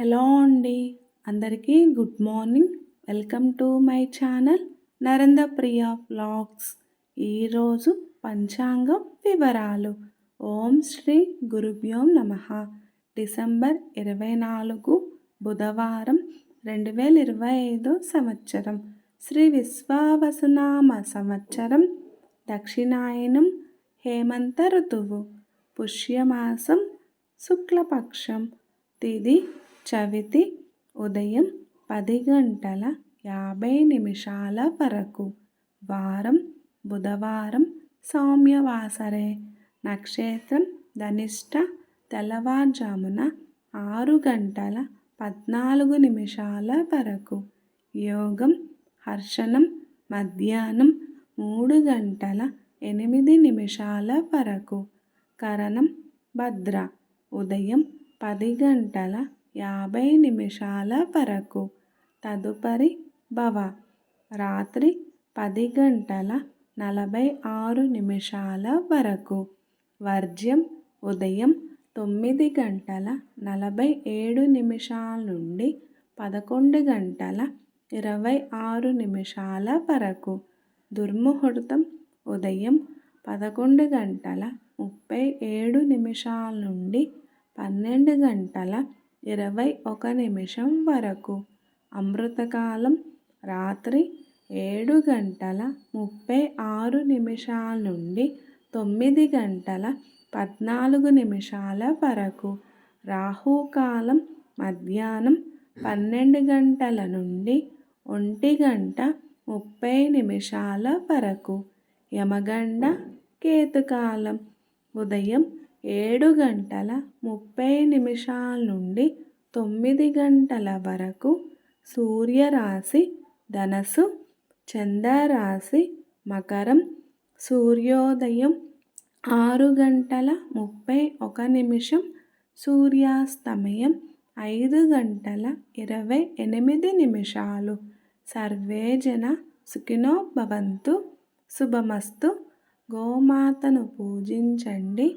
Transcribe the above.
Hello అండి. అందరికీ good morning. Welcome to my channel Narendra Priya vlogs. ఈరోజు పంచాంగం వివరాలు. ఓం శ్రీ గురుభ్యోం నమ. డిసెంబర్ ఇరవై నాలుగు బుధవారం రెండు వేల ఇరవై ఐదో సంవత్సరం. శ్రీ విశ్వావసునామ సంవత్సరం దక్షిణాయనం హేమంత ఋతువు పుష్యమాసం శుక్లపక్షం తిది చవితి ఉదయం పది గంటల యాభై నిమిషాల వరకు. వారం బుధవారం సౌమ్యవాసరే. నక్షత్రం ధనిష్ట తెల్లవారుజామున ఆరు గంటల పద్నాలుగు నిమిషాల వరకు. యోగం హర్షణం మధ్యాహ్నం మూడు గంటల ఎనిమిది నిమిషాల వరకు. కరణం భద్ర. ఉదయం పది గంటల యాభై నిమిషాల వరకు. తదుపరి భవ. రాత్రి పది గంటల నలభై ఆరు నిమిషాల వరకు. వర్జ్యం ఉదయం తొమ్మిది గంటల నలభై ఏడు నిమిషాల నుండి పదకొండు గంటల ఇరవై ఆరు నిమిషాల వరకు. దుర్ముహూర్తం ఉదయం పదకొండు గంటల ముప్పై ఏడు నిమిషాల నుండి పన్నెండు గంటల ఇరవై ఒక నిమిషం వరకు. అమృతకాలం రాత్రి ఏడు గంటల ముప్పై ఆరు నిమిషాల నుండి తొమ్మిది గంటల పద్నాలుగు నిమిషాల వరకు. రాహుకాలం మధ్యాహ్నం పన్నెండు గంటల నుండి ఒంటి గంట ముప్పై నిమిషాల వరకు. యమగండ కేతుకాలం ఉదయం ఏడు గంటల ముప్పై నిమిషాల నుండి తొమ్మిది గంటల వరకు సూర్యరాశి ధనసు చంద్రరాశి మకరం సూర్యోదయం ఆరు గంటల ముప్పై ఒక నిమిషం సూర్యాస్తమయం ఐదు గంటల ఇరవై ఎనిమిది నిమిషాలు. సర్వే జన సుఖినో భవంతు. శుభమస్తు. గోమాతను పూజించండి.